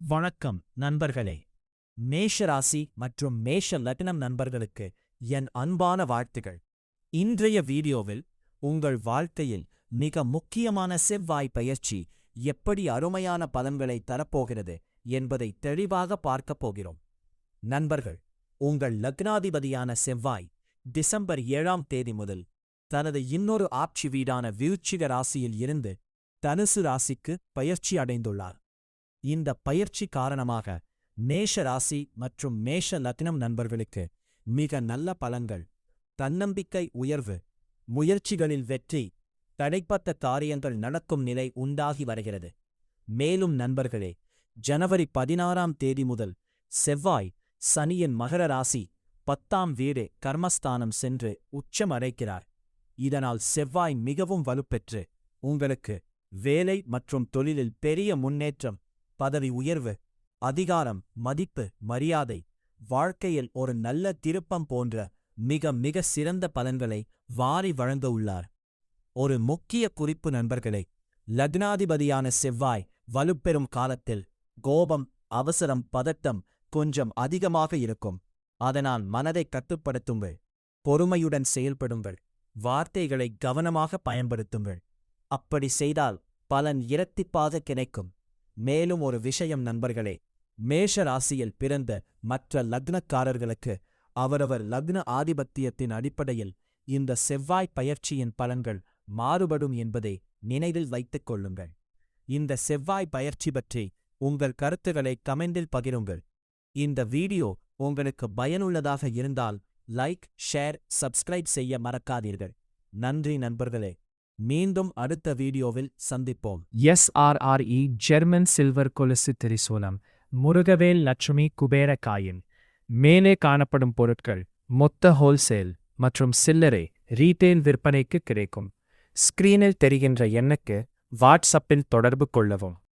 வணக்கம் நண்பர்களே. மேஷ ராசி மற்றும் மேஷ லக்னம் நண்பர்களுக்கு என் அன்பான வாழ்த்துகள். இன்றைய வீடியோவில் உங்கள் வாழ்க்கையில் மிக முக்கியமான செவ்வாய் பயிற்சி எப்படி அருமையான பலன்களை தரப்போகிறது என்பதை தெளிவாக பார்க்கப் போகிறோம். நண்பர்கள் உங்கள் லக்னாதிபதியான செவ்வாய் டிசம்பர் ஏழாம் தேதி முதல் தனது இன்னொரு ஆட்சி வீடான விருச்சிக ராசியில் இருந்து தனுசு ராசிக்கு பயிற்சி அடைந்துள்ளார். இந்த பயிற்சி காரணமாக மேஷ ராசி மற்றும் மேஷ லத்தினம் நண்பர்களுக்கு மிக நல்ல பலன்கள். தன்னம்பிக்கை உயர்வு முயற்சிகளில் வெற்றி தடைப்பட்ட காரியங்கள் நடக்கும் நிலை உண்டாகி வருகிறது. மேலும் நண்பர்களே ஜனவரி பதினாறாம் தேதி முதல் செவ்வாய் சனியின் மகர ராசி பத்தாம் வீடு கர்மஸ்தானம் சென்று உச்சம் அடைக்கிறார். இதனால் செவ்வாய் மிகவும் வலுப்பெற்று உங்களுக்கு வேலை மற்றும் தொழிலில் பெரிய முன்னேற்றம் பதவி உயர்வு அதிகாரம் மதிப்பு மரியாதை வாழ்க்கையில் ஒரு நல்ல திருப்பம் போன்ற மிக மிக சிறந்த பலன்களை வாரி வழங்க உள்ளார். ஒரு முக்கிய குறிப்பு நண்பர்களே லக்னாதிபதியான செவ்வாய் வலுப்பெறும் காலத்தில் கோபம் அவசரம் பதட்டம் கொஞ்சம் அதிகமாக இருக்கும். அதனால் மனதை கட்டுப்படுத்துங்கள் பொறுமையுடன் செயல்படுங்கள் வார்த்தைகளை கவனமாக பயன்படுத்துங்கள். அப்படி செய்தால் பலன் இரட்டிப்பாக கிடைக்கும். மேலும் ஒரு விஷயம் நண்பர்களே. மேஷ ராசியில் பிறந்த மற்ற லக்னக்காரர்களுக்கு அவரவர் லக்ன ஆதிபத்தியத்தின் அடிப்படையில் இந்த செவ்வாய் பயிற்சியின் பலன்கள் மாறுபடும் என்பதை நினைவில் வைத்துக் கொள்ளுங்கள். இந்த செவ்வாய் பயிற்சி பற்றி உங்கள் கருத்துக்களை கமெண்டில் பகிருங்கள். இந்த வீடியோ உங்களுக்கு பயனுள்ளதாக இருந்தால் லைக் ஷேர் சப்ஸ்கிரைப் செய்ய மறக்காதீர்கள். நன்றி நண்பர்களே. மீண்டும் அடுத்த வீடியோவில் சந்திப்போம். எஸ்ஆர்ஆர்இ ஜெர்மன் சில்வர் கொலுசு திரிசூலம் முருகவேல் லட்சுமி குபேர காயின் மேலே காணப்படும் பொருட்கள் மொத்த ஹோல்சேல் மற்றும் சில்லறை ரீட்டெயில் விற்பனைக்கு கிடைக்கும். ஸ்கிரீனில் தெரிகின்ற எண்ணுக்கு வாட்ஸ்அப்பில் தொடர்பு கொள்ளவும்.